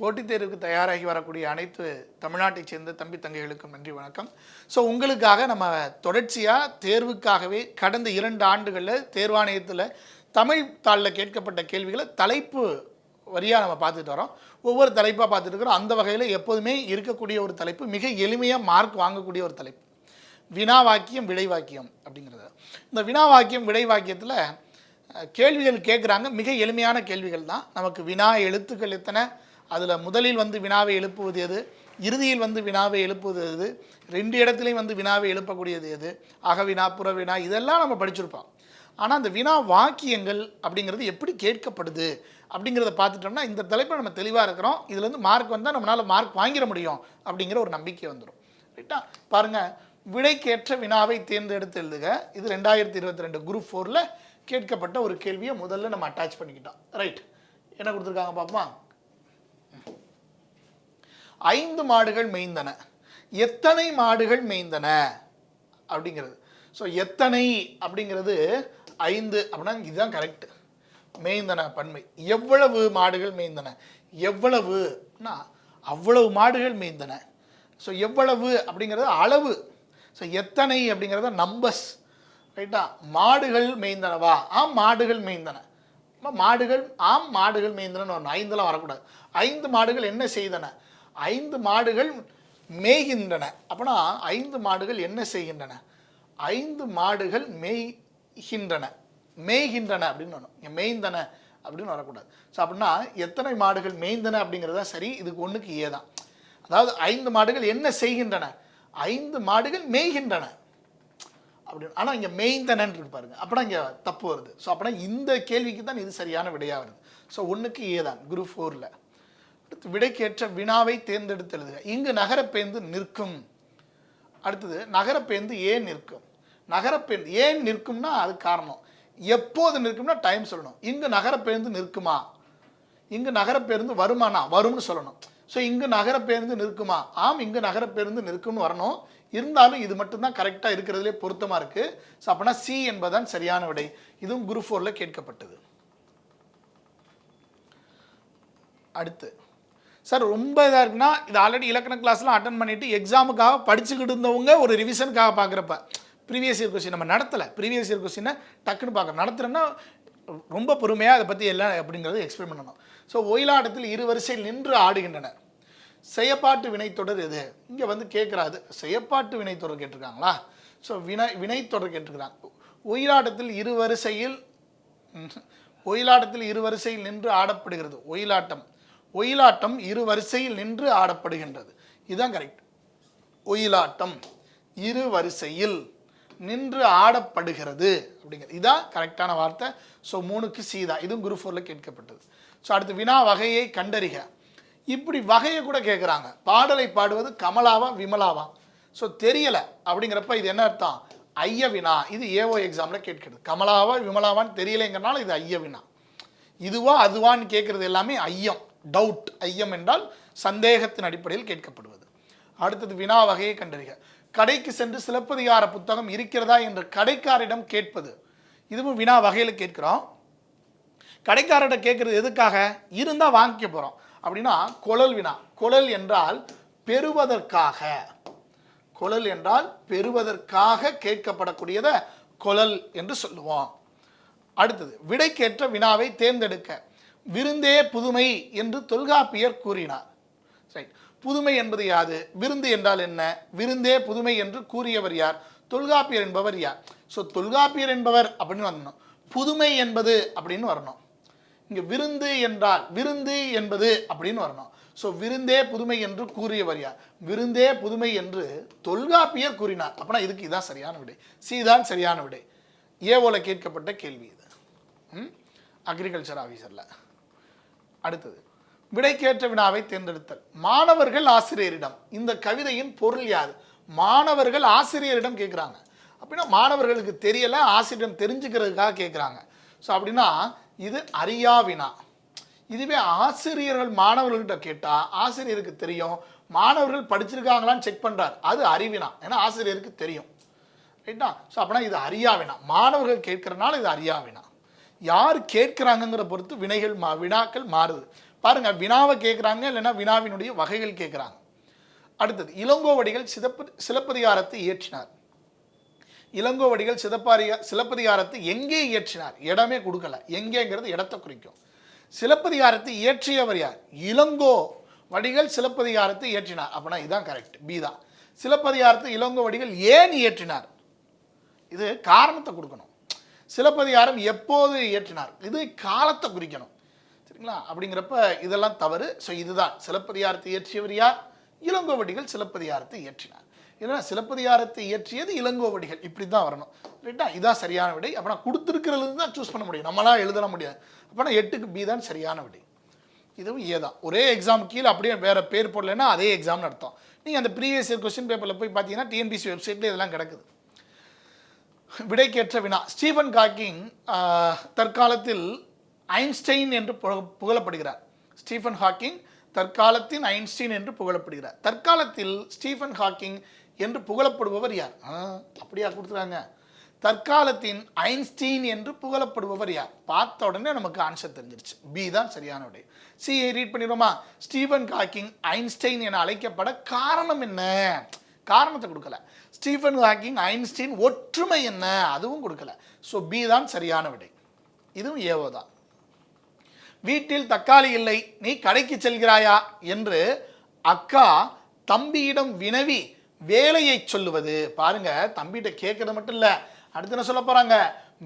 போட்டித் தேர்வுக்கு தயாராகி வரக்கூடிய அனைத்து தமிழ்நாட்டைச் சேர்ந்த தம்பி தங்கைகளுக்கும் நன்றி வணக்கம். ஸோ உங்களுக்காக நம்ம தொடர்ச்சியாக தேர்வுக்காகவே கடந்த இரண்டு ஆண்டுகளில் தேர்வாணையத்தில் தமிழ் தாளில் கேட்கப்பட்ட கேள்விகளை தலைப்பு வரியாக நம்ம பார்த்துட்டு வரோம். ஒவ்வொரு தலைப்பாக பார்த்துட்டு இருக்கிறோம். அந்த வகையில் எப்போதுமே இருக்கக்கூடிய ஒரு தலைப்பு மிக எளிமையாக மார்க் வாங்கக்கூடிய ஒரு தலைப்பு. வினா வாக்கியம் விடை வாக்கியம் அப்படிங்கிறது. இந்த வினா வாக்கியம் விடை வாக்கியத்தில் கேள்விகள் கேட்குறாங்க மிக எளிமையான கேள்விகள் தான். நமக்கு வினா எழுத்துக்கள் எத்தனை அதில் முதலில் வந்து வினாவை எழுப்புவது எது? இறுதியில் வந்து வினாவை எழுப்புவது எது? ரெண்டு இடத்துலையும் வந்து வினாவை எழுப்பக்கூடியது எது? அகவினா புறவினா இதெல்லாம் நம்ம படிச்சிருப்போம். ஆனால் அந்த வினா வாக்கியங்கள் அப்படிங்கிறது எப்படி கேட்கப்படுது அப்படிங்கிறத பார்த்துட்டோம்னா இந்த தலைப்பில் நம்ம தெளிவாக இருக்கிறோம். இதுலேருந்து மார்க் வந்தால் நம்மளால் மார்க் வாங்கிட முடியும் அப்படிங்கிற ஒரு நம்பிக்கை வந்துடும் ரைட்டா பாருங்கள் விடைக்கேற்ற வினாவை தேர்ந்தெடுத்து எழுதுக. இது ரெண்டாயிரத்தி இருபத்தி ரெண்டு குரூப் ஃபோரில் கேட்கப்பட்ட ஒரு கேள்வியை முதல்ல நம்ம அட்டாச் பண்ணிக்கிட்டோம். ரைட் என்ன கொடுத்துருக்காங்க பார்ப்போமா? ஐந்து மாடுகள் மேய்ந்தன. எத்தனை மாடுகள் மேய்ந்தன? அப்படிங்கிறது. ஸோ எத்தனை அப்படிங்கிறது ஐந்து அப்படின்னா இதுதான் கரெக்ட் மேய்ந்தன பன்மை. எவ்வளவு மாடுகள் மேய்ந்தன? எவ்வளவுனா அவ்வளவு மாடுகள் மேய்ந்தன. ஸோ எவ்வளவு அப்படிங்கிறது அளவு. ஸோ எத்தனை அப்படிங்கிறத நம்பர்ஸ் ரைட்டா மாடுகள் மேய்ந்தனவா? ஆம் மாடுகள் மேய்ந்தன. மாடுகள் ஆம் மாடுகள் மேய்ந்தனன்னு ஒன்று ஐந்தெல்லாம் வரக்கூடாது. ஐந்து மாடுகள் என்ன செய்தன? ஐந்து மாடுகள் மேய்கின்றன. அப்பனா ஐந்து மாடுகள் என்ன செய்கின்றன? ஐந்து மாடுகள் மேய்கின்றன. மேய்கின்றன அப்படின்னு வரணும் இங்கே மேய்ந்தன அப்படின்னு வரக்கூடாது. ஸோ அப்படின்னா எத்தனை மாடுகள் மேய்ந்தன அப்படிங்கிறது தான் சரி இதுக்கு ஒன்றுக்கு ஏதான் அதாவது ஐந்து மாடுகள் என்ன செய்கின்றன? ஐந்து மாடுகள் மேய்கின்றன. அப்படின்னு ஆனால் இங்கே மேய்ந்தனன்னு இருக்கு பாருங்க. அப்படின்னா இங்கே தப்பு வருது. ஸோ அப்படின்னா இந்த கேள்விக்கு தான் இது சரியான விடையாக வருது. ஸோ ஒன்றுக்கு ஏ தான் குரூப் ஃபோரில் விடைக்கேற்ற வினாவை தேர்ந்தெடுத்து எழுதுக இங்கு நகரப்பேந்து நிற்கும். அடுத்தது நகரப்பேந்து ஏன் நிற்கும்? நகரப்பேந்து ஏன் நிற்கும்னா அது காரணம். எப்போது நிற்கும்னா டைம் சொல்லணும். இங்கு நகரப்பேருந்து நிற்குமா? இங்கு நகரப்பேருந்து வருமானா? வரும்னு சொல்லணும். ஸோ இங்கு நகரப்பேருந்து நிற்குமா? ஆம் இங்கு நகரப்பேருந்து நிற்கும்னு வரணும். இருந்தாலும் இது மட்டும்தான் கரெக்டாக இருக்கிறதுலே பொருத்தமாக இருக்குது ஸோ அப்படின்னா சி என்பதுதான் சரியான விடை. இதுவும் குரூப் ஃபோரில் கேட்கப்பட்டது. அடுத்து சார் ரொம்ப இதாக இருக்குன்னா இது ஆல்ரெடி இலக்கண கிளாஸ்லாம் அட்டன் பண்ணிவிட்டு எக்ஸாமுக்காக படிச்சுக்கிட்டு இருந்தவங்க ஒரு ரிவிஷனுக்காக பார்க்குறப்ப ப்ரீவியஸ் இயர் கொஸ்டின் நம்ம நடத்தலை. ப்ரீவியஸ் இயர் கொஸ்டினை டக்குன்னு பார்க்குறோம். நடத்துகிறேன்னா ரொம்ப பொறுமையாக அதை பற்றி எல்லாம் அப்படிங்கிறது எக்ஸ்பிளைன் பண்ணணும். ஸோ ஒயிலாட்டத்தில் இரு வரிசையில் நின்று ஆடுகின்றனர். செயப்பாட்டு வினைத்தொடர் எது? இங்கே வந்து கேட்குறாது செயப்பாட்டு வினைத்தொடர் கேட்டிருக்காங்களா? ஸோ வினை வினைத்தொடர் கேட்டிருக்கிறாங்க. ஒயிலாட்டத்தில் இரு வரிசையில் ஒயிலாட்டத்தில் இரு வரிசையில் நின்று ஆடப்படுகிறது. ஒயிலாட்டம். ஒயிலாட்டம் இரு வரிசையில் நின்று ஆடப்படுகின்றது. இதுதான் கரெக்ட் ஒயிலாட்டம் இரு வரிசையில் நின்று ஆடப்படுகிறது அப்படிங்கிறது. இதான் கரெக்டான வார்த்தை. ஸோ மூணுக்கு சீதா இதுவும் குரு ஃபோரில் கேட்கப்பட்டது. ஸோ அடுத்து வினா வகையை கண்டறிக. இப்படி வகையை கூட கேட்குறாங்க. பாடலை பாடுவது கமலாவா விமலாவா? ஸோ தெரியலை அப்படிங்கிறப்ப இது என்ன அர்த்தம்? ஐய வினா. இது ஏஓ எக்ஸாமில் கேட்கிறது. கமலாவா விமலாவான்னு தெரியலைங்கிறனால இது ஐய வினா. இதுவா அதுவான்னு கேட்குறது எல்லாமே ஐயம். டவுட் ஐயம் என்றால் சந்தேகத்தின் அடிப்படையில் கேட்கப்படுவது. அடுத்தது வினா வகையை கண்டறிக. கடைக்கு சென்று சிலப்பதிகார புத்தகம் இருக்கிறதா என்று கடைக்காரிடம் கேட்பது. இதுவும் வினா வகையில் கேட்கிறோம். கடைக்காரர்கிட்ட கேட்குறது எதுக்காக? இருந்தால் வாங்கிக்க போகிறோம் அப்படின்னா குழல் வினா. குழல் என்றால் பெறுவதற்காக. குழல் என்றால் பெறுவதற்காக கேட்கப்படக்கூடியதை குழல் என்று சொல்லுவோம். அடுத்தது விடைக்கேற்ற வினாவை தேர்ந்தெடுக்க. விருந்தே புதுமை என்று தொல்காப்பியர் கூறினார். ரைட் புதுமை என்பது யாது? விருந்து என்றால் என்ன? விருந்தே புதுமை என்று கூறியவர் யார்? தொல்காப்பியர் என்பவர் யார்? ஸோ தொல்காப்பியர் என்பவர் அப்படின்னு வரணும். புதுமை என்பது அப்படின்னு வரணும். இங்கே விருந்து என்றால் விருந்து என்பது அப்படின்னு வரணும். ஸோ விருந்தே புதுமை என்று கூறியவர் யார்? விருந்தே புதுமை என்று தொல்காப்பியர் கூறினார். அப்படின்னா இதுக்கு இதான் சரியான விடை. சி தான் சரியான விடை. ஏவோல கேட்கப்பட்ட கேள்வி இது. அக்ரிகல்ச்சர் ஆஃபீஸரில் அடுத்தது விடைக்கேற்ற வினாவை தேர்ந்தெடுத்தல். மாணவர்கள் ஆசிரியரிடம். இந்த கவிதையின் பொருள் யாது மாணவர்கள் ஆசிரியரிடம் கேட்குறாங்க அப்படின்னா மாணவர்களுக்கு தெரியலை ஆசிரியரிடம் தெரிஞ்சுக்கிறதுக்காக கேட்குறாங்க ஸோ அப்படின்னா இது அறியா வினா. இதுவே ஆசிரியர்கள் மாணவர்கள்கிட்ட கேட்டால் ஆசிரியருக்கு தெரியும். மாணவர்கள் படிச்சிருக்காங்களான்னு செக் பண்ணுறார் அது அறிவினா ஏன்னா ஆசிரியருக்கு தெரியும். ரைட்டா ஸோ அப்படின்னா இது அறியா வினா. மாணவர்கள் கேட்கறனால இது அறியா வினா. யார் கேட்குறாங்கங்கிற பொறுத்து வினைகள் மா வினாக்கள் மாறுது. பாருங்கள் வினாவை கேட்குறாங்க இல்லைன்னா வினாவினுடைய வகைகள் கேட்குறாங்க. அடுத்தது இளங்கோவடிகள் சிதப்பு சிலப்பதிகாரத்தை இயற்றினார். இளங்கோவடிகள் சிதப்பாரியா சிலப்பதிகாரத்தை எங்கே இயற்றினார்? இடமே கொடுக்கல. எங்கேங்கிறது இடத்தை குறிக்கும். சிலப்பதிகாரத்தை இயற்றியவர் யார்? இளங்கோ வடிகள் சிலப்பதிகாரத்தை இயற்றினார். அப்படின்னா இதுதான் கரெக்ட் பி தான். சிலப்பதிகாரத்தை இளங்கோ வடிகள் ஏன் இயற்றினார்? இது காரணத்தை கொடுக்கணும். சிலப்பதிகாரம் எப்போது இயற்றினார்? இது காலத்தை குறிக்கணும். சரிங்களா? அப்படிங்கிறப்ப இதெல்லாம் தவறு. ஸோ இதுதான். சிலப்பதிகாரத்தை இயற்றியவர் யார்? இளங்கோவடிகள் சிலப்பதிகாரத்தை இயற்றினார். இல்லைன்னா சிலப்பதிகாரத்தை இயற்றியது இளங்கோவடிகள். இப்படி தான் வரணும். ரைட்டா? இதான் சரியான விடை. அப்போ நான் கொடுத்துருக்கிறது தான் சூஸ் பண்ண முடியும். நம்மளால் எழுத முடியாது. அப்போனா எட்டுக்கு பி தான் சரியான விடை. இதுவும் ஏ தான். ஒரே எக்ஸாம் கீழே அப்படியே வேறு பேர் போடலைன்னா அதே எக்ஸாம்னு அர்த்தம். நீங்கள் அந்த ப்ரீவியஸ் இயர் கொஸ்டின் பேப்பரில் போய் பார்த்தீங்கன்னா டிஎன்பிசி வெப்சைட்டில் இதெல்லாம் கிடக்குது. விடைக்கேற்ற வினா. ஸ்டீஃபன் ஹாக்கிங் தற்காலத்தில் ஐன்ஸ்டைன் என்று புக- புகழப்படுகிறார். ஸ்டீஃபன் ஹாக்கிங் தற்காலத்தின் ஐன்ஸ்டைன் என்று புகழப்படுகிறார். தற்காலத்தில் ஸ்டீஃபன் ஹாக்கிங் என்று புகழப்படுபவர் யார்? ஆ, அப்படியா கொடுத்துறாங்க தற்காலத்தின் ஐன்ஸ்டீன் என்று புகழப்படுபவர் யார்? பார்த்த உடனே நமக்கு ஆன்சர் தெரிஞ்சிருச்சு. பி தான் சரியான உடைய சி ரீட் பண்ணிடுவோமா? ஸ்டீஃபன் ஹாக்கிங் ஐன்ஸ்டைன் என அழைக்கப்பட காரணம் என்ன? காரணத்தை கொடுக்கல. ஸ்டீஃபன் ஹாக்கிங் ஐன்ஸ்டீன் ஒற்றுமை என்ன? அதுவும் கொடுக்கல. ஸோ பி தான் சரியான விடை. இதுவும் ஏவோ தான். வீட்டில் தக்காளி இல்லை நீ கடைக்கு செல்கிறாயா? என்று அக்கா தம்பியிடம் வினவி வேலையை சொல்லுவது. பாருங்க தம்பிகிட்ட கேட்கறது மட்டும் இல்லை. அடுத்து என்ன சொல்ல போறாங்க?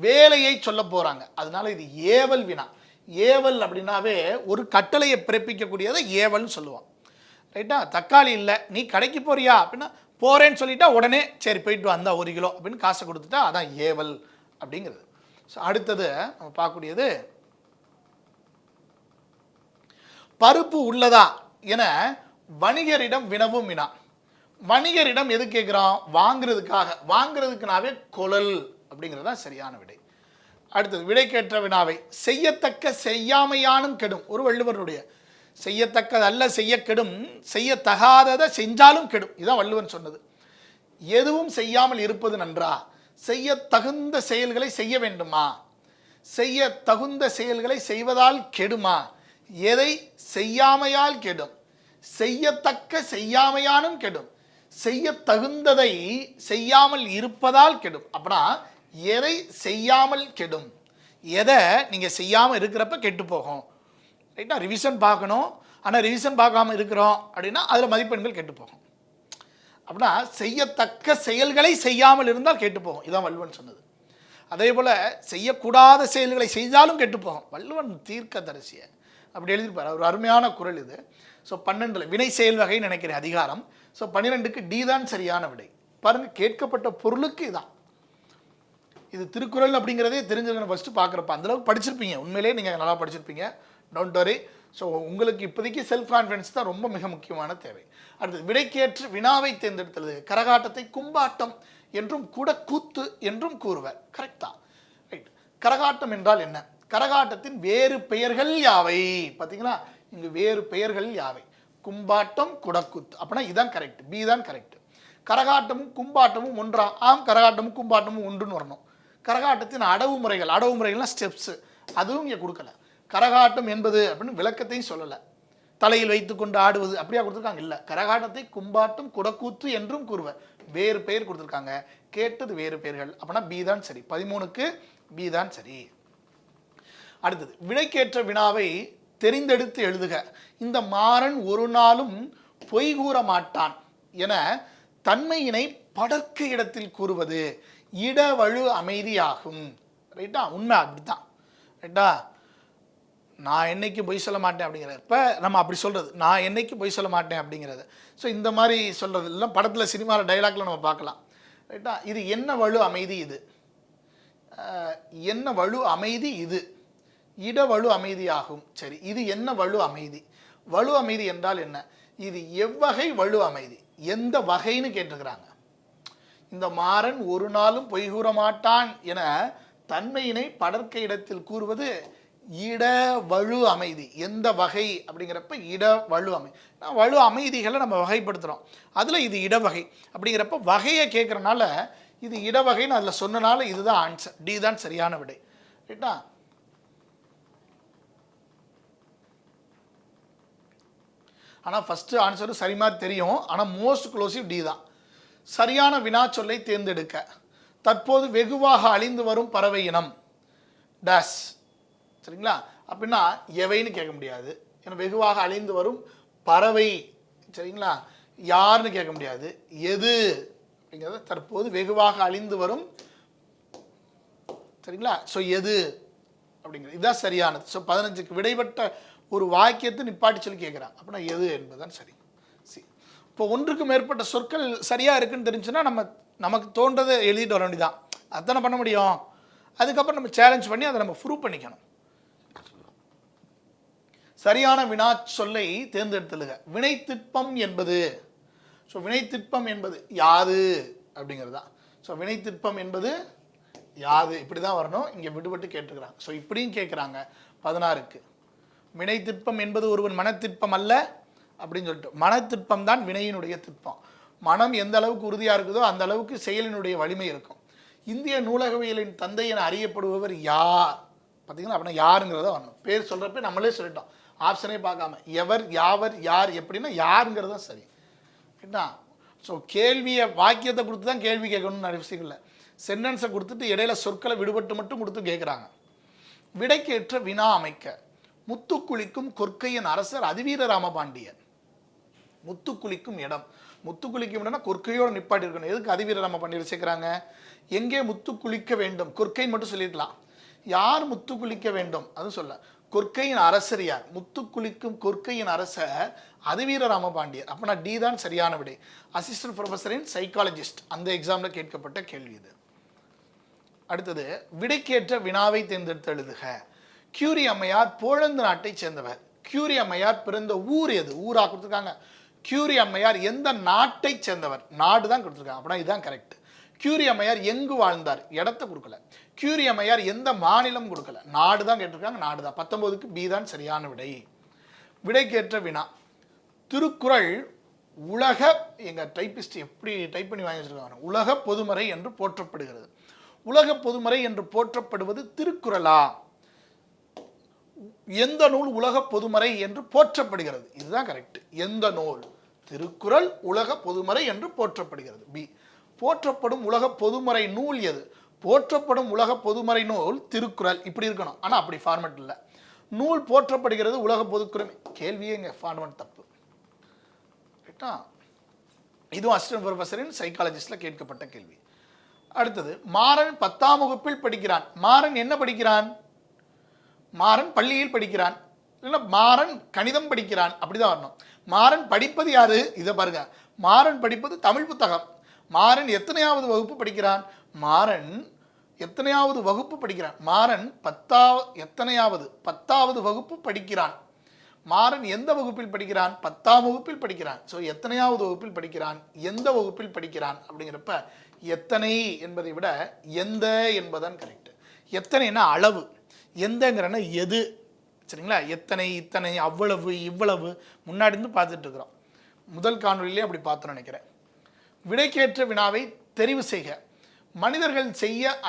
வேலையை சொல்ல போறாங்க. அதனால இது ஏவல் வினா. ஏவல் அப்படின்னாவே ஒரு கட்டளையை பிறப்பிக்கக்கூடியதை ஏவல்னு சொல்லுவான். ரைட்டா தக்காளி இல்லை நீ கடைக்கு போறியா? அப்படின்னா போகிறேன்னு சொல்லிட்டா உடனே சரி போயிட்டு வந்தா ஒரு கிலோ அப்படின்னு காசை கொடுத்துட்டா அதான் ஏவல் அப்படிங்கிறது. ஸோ அடுத்தது நம்ம பார்க்கக்கூடியது பருப்பு உள்ளதா என வணிகரிடம் வினவும் வினா. வணிகரிடம் எது கேட்குறோம் வாங்குறதுக்காக. வாங்குறதுக்குனாவே கொழல் அப்படிங்கிறது தான் சரியான விடை. அடுத்தது விடை கேட்ட வினாவை செய்யத்தக்க செய்யாமையானும் கெடும். ஒரு வள்ளுவருடைய செய்யத்தக்கதல்ல செய்ய கெடும். செய்யத்தகாததை செஞ்சாலும் கெடும். இதுதான் வள்ளுவன் சொன்னது. எதுவும் செய்யாமல் இருப்பது நன்றா? செய்ய தகுந்த செயல்களை செய்ய வேண்டுமா? செய்ய தகுந்த செயல்களை செய்வதால் கெடுமா? எதை செய்யாமையால் கெடும்? செய்யத்தக்க செய்யாமையானும் கெடும். செய்ய தகுந்ததை செய்யாமல் இருப்பதால் கெடும். அப்படின்னா எதை செய்யாமல் கெடும்? எதை நீங்கள் செய்யாமல் இருக்கிறப்ப கெட்டு போகும். ரைட்டா ரிவிஷன் பார்க்கணும். ஆனால் ரிவிஷன் பார்க்காம இருக்கிறோம் அப்படின்னா அதில் மதிப்பெண்கள் கெட்டு போகும். அப்படின்னா செய்யத்தக்க செயல்களை செய்யாமல் இருந்தால் கெட்டு போகும். இதான் வள்ளுவன் சொன்னது. அதே போல் செய்யக்கூடாத செயல்களை செய்தாலும் கெட்டு போகும். வள்ளுவன் தீர்க்கதரிசிய. அப்படி எழுதியிருப்பார். ஒரு அருமையான குரல் இது. ஸோ பன்னெண்டில் வினை செயல் வகை நினைக்கிறேன் அதிகாரம். ஸோ பன்னிரெண்டுக்கு டி தான் சரியான விடை. பாருங்கள் கேட்கப்பட்ட பொருளுக்கு இதான். இது திருக்குறள் அப்படிங்கிறதே தெரிஞ்சிருக்கணும் ஃபஸ்ட்டு பார்க்குறப்ப. அந்தளவுக்கு படிச்சிருப்பீங்க. உண்மையிலேயே நீங்கள் நல்லா படிச்சிருப்பீங்க. டோன்ட் வரி ஸோ உங்களுக்கு இப்போதைக்கு செல்ஃப் கான்ஃபிடன்ஸ் தான் ரொம்ப மிக முக்கியமான தேவை. அடுத்தது விடைக்கேற்று வினாவை தேர்ந்தெடுத்தது கரகாட்டத்தை கும்பாட்டம் என்றும் கூட கூத்து என்றும் கூறுவர். கரெக்டா ரைட் கரகாட்டம் என்றால் என்ன? கரகாட்டத்தின் வேறு பெயர்கள் யாவை? பார்த்தீங்களா? இங்கு வேறு பெயர்கள் யாவை? கும்பாட்டம் குடக்கூத்து. அப்படின்னா இதான் கரெக்ட் பி தான் கரெக்ட் கரகாட்டமும் கும்பாட்டமும் ஒன்றா? ஆம் கரகாட்டமும் கும்பாட்டமும் ஒன்றுன்னு வரணும். கரகாட்டத்தின் அடவு முறைகள் அடவு முறைகள்லாம் ஸ்டெப்ஸு அதுவும் இங்கே கொடுக்கல. கரகாட்டம் என்பது அப்படின்னு விளக்கத்தையும் சொல்லலை. தலையில் வைத்துக்கொண்டு ஆடுவது அப்படியா கொடுத்துருக்காங்க? இல்லை. கரகாட்டத்தை கும்பாட்டம் குடக்கூத்து என்றும் கூறுவர். வேறு பெயர் கொடுத்துருக்காங்க. கேட்டது வேறு பெயர்கள். அப்படின்னா பி தான் சரி. பதிமூணுக்கு பி தான் சரி. அடுத்தது விடைக்கேற்ற வினாவை தெரிந்தெடுத்து எழுதுக. இந்த மாறன் ஒரு நாளும் பொய் கூற மாட்டான் என தன்மையினை படர்க்க இடத்தில் கூறுவது இடவழு அமைதியாகும். ரைட்டா உண்மை அப்படித்தான். ரைட்டா நான் என்னைக்கு பொய் சொல்ல மாட்டேன் அப்படிங்கிறது இப்போ நம்ம அப்படி சொல்கிறது நான் என்னைக்கு பொய் சொல்ல மாட்டேன் அப்படிங்கிறது. ஸோ இந்த மாதிரி சொல்கிறது எல்லாம் படத்தில் சினிமாவில் டைலாக்ல நம்ம பார்க்கலாம். ரைட்டா இது என்ன வலு அமைதி இது? என்ன வலு அமைதி இது? இட வலு அமைதியாகும் சரி இது என்ன வலு அமைதி? வலு அமைதி என்றால் என்ன? இது எவ்வகை வலு அமைதி? எந்த வகைன்னு கேட்டிருக்கிறாங்க. இந்த மாறன் ஒரு நாளும் பொய் கூற மாட்டான் என தன்மையினை படற்க இடத்தில் கூறுவது இட வலு அமைதி. எந்த வகை அப்படிங்கிறப்ப இட வலு அமை நான் வலு அமைதிகளை நம்ம வகைப்படுத்துகிறோம் அதில் இது இடவகை அப்படிங்கிறப்ப வகையை கேட்குறனால இது இடவகைன்னு அதில் சொன்னனால இதுதான் ஆன்சர் டி தான் சரியான விடை. ரைட்டா ஆனால் ஃபஸ்ட்டு ஆன்சரும் சரிமா தெரியும். ஆனால் மோஸ்ட் க்ளோசிவ் டி தான். சரியான வினா சொல்லை தேர்ந்தெடுக்க. தற்போது வெகுவாக அழிந்து வரும் பறவை இனம். டேஸ் சரிங்களா? அப்படின்னா எவைன்னு கேட்க முடியாது. ஏன்னா வெகுவாக அழிந்து வரும் பறவை சரிங்களா? யாருன்னு கேட்க முடியாது. எது அப்படிங்கிறத தற்போது வெகுவாக அழிந்து வரும் சரிங்களா? ஸோ எது அப்படிங்கிறது. இதுதான் சரியானது. ஸோ பதினஞ்சுக்கு விடைபட்ட ஒரு வாக்கியத்தை நிப்பாட்டி சொல்லி கேட்குறான். அப்படின்னா எது என்பதுதான் சரி. சி. இப்போ ஒன்றுக்கு மேற்பட்ட சொற்கள் சரியாக இருக்குன்னு தெரிஞ்சுன்னா நம்ம நமக்கு தோன்றதை எழுதிட்டு வர வேண்டியதான் அதானே பண்ண முடியும்? அதுக்கப்புறம் நம்ம சேலஞ்ச் பண்ணி அதை நம்ம ப்ரூவ் பண்ணிக்கணும். சரியான வினா சொல்லை தேர்ந்தெடுத்துழுக வினைத்திற்பம் என்பது. ஸோ வினைத்திற்பம் என்பது யாது அப்படிங்கிறது தான். ஸோ வினைத்திற்பம் என்பது யாது. இப்படி தான் வரணும். இங்கே விடுபட்டு கேட்டுக்கிறாங்க. ஸோ இப்படியும் கேட்குறாங்க பதினாறுக்கு. வினைத்திற்பம் என்பது ஒருவன் மனத்திற்பம் அல்ல அப்படின்னு சொல்லிட்டு. மனத்திற்பம் தான் வினையினுடைய திற்பம். மனம் எந்த அளவுக்கு உறுதியாக இருக்குதோ அந்த அளவுக்கு செயலினுடைய வலிமை இருக்கும். இந்திய நூலகவியலின் தந்தை என அறியப்படுபவர் யார்? பார்த்தீங்கன்னா அப்படின்னா யாருங்கிறத வரணும். பேர் சொல்கிறப்ப நம்மளே சொல்லிட்டோம். ஆப்ஷனே பார்க்காம எவர் யாவர் யார் எப்படின்னா யாருங்கிறது தான் சரி. என்ன ஸோ கேள்வியை வாக்கியத்தை கொடுத்து தான் கேள்வி கேட்கணும்னு நிறைய விஷயம் இல்லை. சென்டென்ஸை கொடுத்துட்டு இடையில சொற்களை விடுபட்டு மட்டும் கொடுத்து கேட்குறாங்க. விடைக்கேற்ற வினா அமைக்க முத்துக்குளிக்கும் கொற்கையின் அரசர் அதிவீர ராமபாண்டியன். முத்துக்குளிக்கும் இடம். முத்துக்குளிக்கும் இடம்னா கொற்கையோடு நிப்பாட்டி இருக்கணும். எதுக்கு அதிவீர ராமபாண்டியர் சேர்க்குறாங்க? எங்கே முத்து குளிக்க வேண்டும்? கொற்கை மட்டும் சொல்லிடலாம் யார் முத்து குளிக்க வேண்டும்? அது சொல்ல. கொற்கையின் அரசர் யார் முத்து குளிக்கும் கொற்கையின் அரசர் அதுவீர ராமபாண்டியர் அப்போனா டி தான் சரியான விடை. அசிஸ்டன்ட் ப்ரொஃபஸரின் சைக்காலஜிஸ்ட் அந்த எக்ஸாமில் கேட்கப்பட்ட கேள்வி இது. அடுத்தது விடைக்கேற்ற வினாவை தேர்ந்தெடுத்து எழுதுக கியூரி அம்மையார் போலந்து நாட்டை சேர்ந்தவர். கியூரி அம்மையார் பிறந்த ஊர் எது? ஊரா கொடுத்துருக்காங்க. கியூரி அம்மையார் எந்த நாட்டை சேர்ந்தவர்? நாடு தான் கொடுத்துருக்காங்க. அப்படின்னா இதுதான் கரெக்ட் கியூரி அம்மையார் எங்கு வாழ்ந்தார்? இடத்த கொடுக்கல. கியூரி அம்மையார் எந்த மாநிலம் கொடுக்கல. நாடு தான் கேட்டிருக்காங்க நாடு தான் பத்தொன்பதுக்கு பி தான் சரியான விடை. விடைக்கேற்ற வினா. திருக்குறள் உலக எங்க டைப்பிஸ்ட் எப்படி டைப் பண்ணி வாங்கி வச்சிருக்காங்க உலக பொதுமறை என்று போற்றப்படுகிறது. உலக பொதுமறை என்று போற்றப்படுவது திருக்குறளா? எந்த நூல் உலக பொதுமறை என்று போற்றப்படுகிறது? இதுதான் கரெக்ட் எந்த நூல்? திருக்குறள் உலக பொதுமறை என்று போற்றப்படுகிறது. பி. போற்றப்படும் உலக பொதுமறை நூல் எது? போற்றப்படும் உலக பொதுமறை நூல் திருக்குறள். இப்படி இருக்கணும். ஆனால் அப்படி ஃபார்மெட் இல்லை. நூல் போற்றப்படுகிறது உலக பொதுக்குறமை கேள்வியே இங்கே ஃபார்மெட் தப்பு. ரைட்டா? இதுவும் அசிஸ்டன்ட் ப்ரொஃபஸரின் சைக்காலஜிஸ்டில் கேட்கப்பட்ட கேள்வி. அடுத்தது மாறன் பத்தாம் வகுப்பில் படிக்கிறான். மாறன் என்ன படிக்கிறான்? மாறன் பள்ளியில் படிக்கிறான். இல்லைன்னா மாறன் கணிதம் படிக்கிறான். அப்படிதான் வரணும். மாறன் படிப்பது யாரு? இதை பாருங்க. மாறன் படிப்பது தமிழ் புத்தகம். மாறன் எத்தனையாவது வகுப்பு படிக்கிறான்? மாறன் எத்தனையாவது வகுப்பு படிக்கிறான். மாறன் பத்தாவது எத்தனையாவது பத்தாவது வகுப்பு படிக்கிறான். மாறன் எந்த வகுப்பில் படிக்கிறான்? பத்தாம் வகுப்பில் படிக்கிறான். ஸோ எத்தனையாவது வகுப்பில் படிக்கிறான்? எந்த வகுப்பில் படிக்கிறான்? அப்படிங்கிறப்ப எத்தனை என்பதை விட எந்த என்பதான் கரெக்ட் எத்தனைனா அளவு. எந்தங்கிறன்னா எது. சரிங்களா? எத்தனை இத்தனை அவ்வளவு இவ்வளவு. முன்னாடி இருந்து பார்த்துட்டு இருக்கிறோம். முதல் காணொலியிலே அப்படி பார்த்தோம்னு நினைக்கிறேன். விடைக்கேற்ற வினாவை தெரிவு செய்க. மனிதர்கள் செய்ய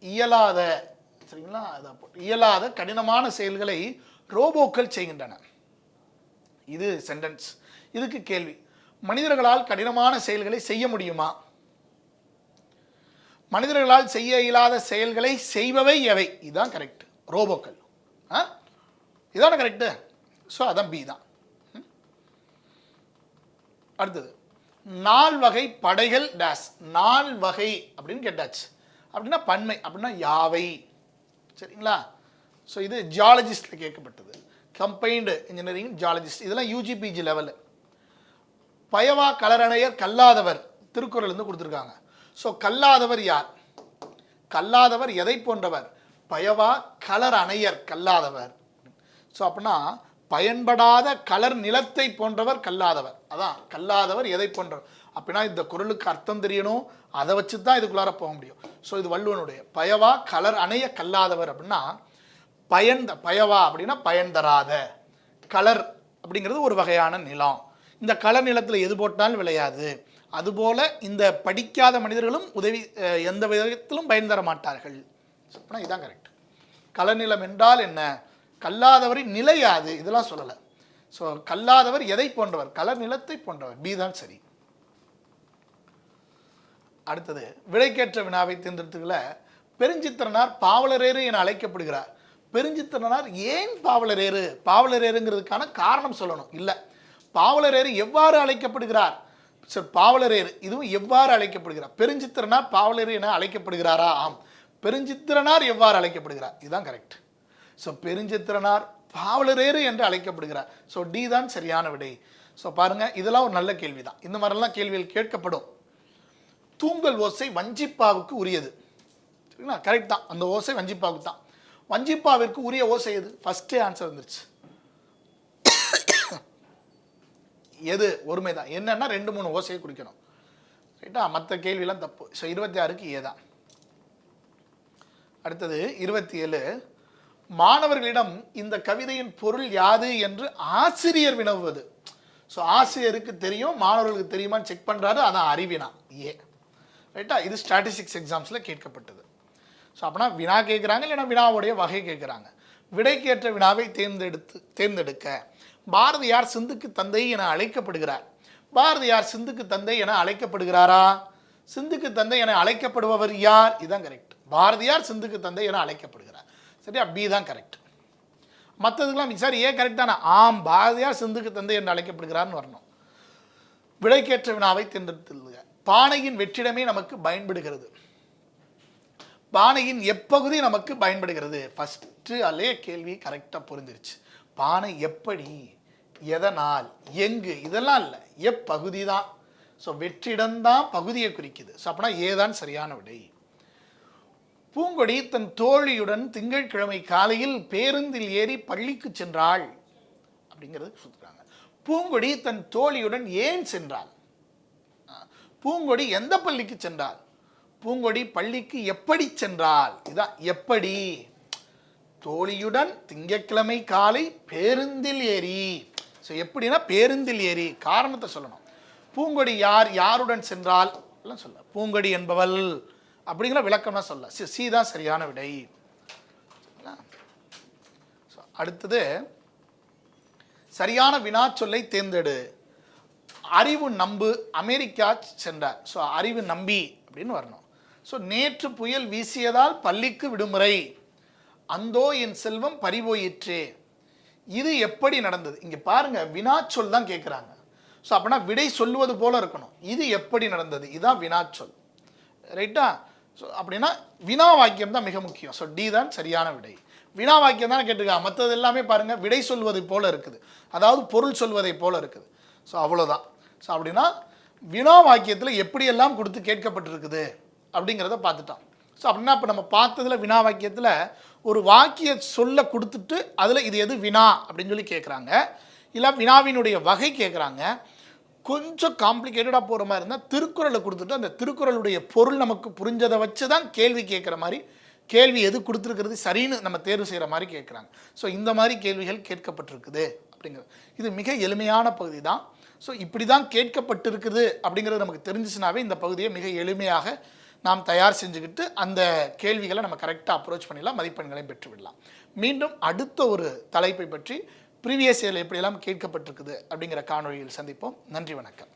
இயலாத சரிங்களா? அதான் இயலாத கடினமான செயல்களை ரோபோக்கள் செய்கின்றன. இது சென்டென்ஸ். இதுக்கு கேள்வி. மனிதர்களால் கடினமான செயல்களை செய்ய முடியுமா? மனிதர்களால் செய்ய இயலாத செயல்களை செய்பவை எவை? இதுதான் கரெக்ட் ரோபோக்கள். ஆ? இதான கரெக்டு ஸோ அதான் பி தான். ம். அடுத்தது. நால் வகை படைகள் டேஸ். நால் வகை அப்படின்னு கேட்டாச்சு. அப்படின்னா பன்மை அப்படின்னா யாவை. சரிங்களா? ஸோ இது ஜியாலஜிஸ்டில் கேட்கப்பட்டது. கம்பைன்டு இன்ஜினியரிங் ஜியாலஜிஸ்ட் இதெல்லாம் யூஜிபிஜி லெவலு பயவா கலரணையர் கல்லாதவர் திருக்குறள் இருந்து கொடுத்துருக்காங்க. ஸோ கல்லாதவர் யார்? கல்லாதவர் எதை போன்றவர்? பயவா கலர் அணையர் கல்லாதவர். ஸோ அப்படின்னா பயன்படாத கலர் நிலத்தை போன்றவர் கல்லாதவர். அதான் கல்லாதவர் எதை போன்றவர். அப்படின்னா இந்த குரலுக்கு அர்த்தம் தெரியணும். அதை வச்சு தான் இதுக்குள்ளார போக முடியும். ஸோ இது வள்ளுவனுடைய பயவா கலர் அணைய கல்லாதவர் அப்படின்னா பயன் பயவா அப்படின்னா பயன் தராத கலர் அப்படிங்கிறது ஒரு வகையான நிலம். இந்த கலர் நிலத்தில் எது போட்டாலும் விளையாது. அதுபோல் இந்த படிக்காத மனிதர்களும் உதவி எந்த விதத்திலும் பயன் தர மாட்டார்கள் அப்படின்னா இதுதான் கரெக்ட் கலர் நிலம் என்றால் என்ன? கல்லாதவரின் நிலை யாது? இதெல்லாம் சொல்லலை. ஸோ கல்லாதவர் எதை போன்றவர்? கலர் நிலத்தை போன்றவர். பி தான் சரி. அடுத்தது விடைக்கேற்ற வினாவை தேர்ந்தெடுத்துக்கல. பெருஞ்சித்திரனார் பாவலரேறு என அழைக்கப்படுகிறார். பெருஞ்சித்திரனார் ஏன் பாவலரேறு? பாவலரேறுங்கிறதுக்கான காரணம் சொல்லணும். இல்லை. பாவலரேறு எவ்வாறு அழைக்கப்படுகிறார்? சரி பாவலரேறு இதுவும் எவ்வாறு அழைக்கப்படுகிறார்? பெருஞ்சித்திரனார் பாவலரேறு என அழைக்கப்படுகிறாரா? ஆம். பெருஞ்சித்திரனார் எவ்வாறு அழைக்கப்படுகிறார்? இதுதான் கரெக்ட் ஸோ பெருஞ்சித்திரனார் பாவலரேறு என்று அழைக்கப்படுகிறார். ஸோ டி தான் சரியான விடை. ஸோ பாருங்கள் இதெல்லாம் ஒரு நல்ல கேள்வி தான் இந்த மாதிரிலாம் கேள்விகள் கேட்கப்படும். தூங்கல் ஓசை வஞ்சிப்பாவுக்கு உரியது. சரிங்களா? கரெக்ட் தான். அந்த ஓசை வஞ்சிப்பாவுக்கு தான். வஞ்சிப்பாவிற்கு உரிய ஓசை எது? ஃபஸ்ட்டே ஆன்சர் வந்துருச்சு. எது? ஒருமை தான். என்னன்னா ரெண்டு மூணு ஓசையை குறிக்கணும். ரைட்டா மற்ற கேள்வியெல்லாம் தப்பு. ஸோ இருபத்தி ஆறுக்கு ஏதான் அடுத்தது இருபத்தி ஏழு. மாணவர்களிடம் இந்த கவிதையின் பொருள் யாது என்று ஆசிரியர் வினவுவது. ஸோ ஆசிரியருக்கு தெரியும் மாணவர்களுக்கு தெரியுமான்னு செக் பண்ணுறாரு அதான் அறிவினா. ஏ. ரைட்டா இது ஸ்டாட்டிஸ்டிக்ஸ் எக்ஸாம்ஸில் கேட்கப்பட்டது. ஸோ அப்படின்னா வினா கேட்குறாங்க இல்லைன்னா வினாவுடைய வகை கேட்குறாங்க விடைக்கேற்ற வினாவை தேர்ந்தெடுத்து தேர்ந்தெடுக்க. பாரதியார் சிந்துக்கு தந்தை என அழைக்கப்படுகிறார். பாரதியார் சிந்துக்கு தந்தை என அழைக்கப்படுகிறாரா? சிந்துக்கு தந்தை என அழைக்கப்படுபவர் யார்? இதுதான் கரெக்ட் பாரதியார் சிந்துக்கு தந்தை என அழைக்கப்படுகிறார். சரியா? பி தான் கரெக்ட் மற்றதுக்கெல்லாம் சார் ஏ கரெக்ட் தானே? ஆம் பாரதியார் சிந்துக்கு தந்தை என்று அழைக்கப்படுகிறார்னு வரணும். விடைக்கேற்ற வினாவை தேர்ந்தெடுத்துள்ளுங்க பானையின் வெற்றிடமே நமக்கு பயன்படுகிறது. பானையின் எப்பகுதி நமக்கு பயன்படுகிறது? ஃபஸ்ட்டு அலே கேள்வி கரெக்டாக புரிஞ்சிருச்சு. பானை எப்படி எதனால் எங்கு இதெல்லாம் இல்லை. எப்பகுதி தான். ஸோ வெற்றிடம்தான் பகுதியை குறிக்குது. ஸோ அப்படின்னா ஏதான் சரியான விடை. பூங்கொடி தன் தோழியுடன் திங்கட்கிழமை காலையில் பேருந்தில் ஏறி பள்ளிக்கு சென்றாள். அப்படிங்கிறது சொல்கிறாங்க பூங்கொடி தன் தோழியுடன் ஏன் சென்றாள்? பூங்கொடி எந்த பள்ளிக்கு சென்றாள்? பூங்கொடி பள்ளிக்கு எப்படி சென்றாள்? இதான் எப்படி? தோழியுடன் திங்கட்கிழமை காலை பேருந்தில் ஏறி. ஸோ எப்படின்னா பேருந்தில் ஏறி காரணத்தை சொல்லணும். பூங்கொடி யார் யாருடன் சென்றால் எல்லாம் சொல்ல பூங்கொடி என்பவள். அப்படிங்கிற விளக்கம்லாம் சொல்ல. சி சி தான் சரியான விடை. ஸோ அடுத்தது சரியான வினாச்சொல்லை தேர்ந்தெடு. அறிவு நம்பு அமெரிக்கா சென்றார். ஸோ அறிவு நம்பி அப்படின்னு வரணும். ஸோ நேற்று புயல் வீசியதால் பள்ளிக்கு விடுமுறை. அந்தோ என் செல்வம் பறிபோயிற்றே. இது எப்படி நடந்தது? இங்கே பாருங்க வினாச்சொல் தான் கேட்குறாங்க ஸோ அப்படின்னா விடை சொல்லுவது போல இருக்கணும். இது எப்படி நடந்தது? இதுதான் வினாச்சொல். ரைட்டா ஸோ அப்படின்னா வினா வாக்கியம் தான் மிக முக்கியம். ஸோ டி தான் சரியான விடை. வினா வாக்கியம் தானே கேட்டிருக்காங்க மற்றது எல்லாமே பாருங்கள் விடை சொல்வது போல் இருக்குது. அதாவது பொருள் சொல்வதை போல் இருக்குது. ஸோ அவ்வளோதான். ஸோ அப்படின்னா வினா வாக்கியத்தில் எப்படியெல்லாம் கொடுத்து கேட்கப்பட்டிருக்குது அப்படிங்கிறத பார்த்துட்டோம். ஸோ அப்படின்னா இப்போ நம்ம பார்த்ததுல வினா வாக்கியத்தில் ஒரு வாக்கிய சொல்ல கொடுத்துட்டு அதில் இது எது வினா அப்படின்னு சொல்லி கேட்குறாங்க இல்லை வினாவினுடைய வகை கேட்குறாங்க கொஞ்சம் காம்ப்ளிகேட்டடாக போகிற மாதிரி இருந்தால் திருக்குறளை கொடுத்துட்டு அந்த திருக்குறளுடைய பொருள் நமக்கு புரிஞ்சதை வச்சு தான் கேள்வி கேட்குற மாதிரி கேள்வி எது கொடுத்துருக்கிறது சரின்னு நம்ம தேர்வு செய்கிற மாதிரி கேட்குறாங்க. ஸோ இந்த மாதிரி கேள்விகள் கேட்கப்பட்டிருக்குது அப்படிங்கிறது இது மிக எளிமையான பகுதி தான் ஸோ இப்படி தான் கேட்கப்பட்டிருக்குது அப்படிங்கிறது நமக்கு தெரிஞ்சிச்சுனாவே இந்த பகுதியை மிக எளிமையாக நாம் தயார் செஞ்சுக்கிட்டு அந்த கேள்விகளை நம்ம கரெக்டாக அப்ரோச் பண்ணிடலாம் மதிப்பெண்களையும் பெற்றுவிடலாம். மீண்டும் அடுத்த ஒரு தலைப்பை பற்றி ப்ரீவியஸ் இயரில் எப்படியெல்லாம் கேட்கப்பட்டிருக்குது அப்படிங்கிற காணொலியில் சந்திப்போம். நன்றி வணக்கம்.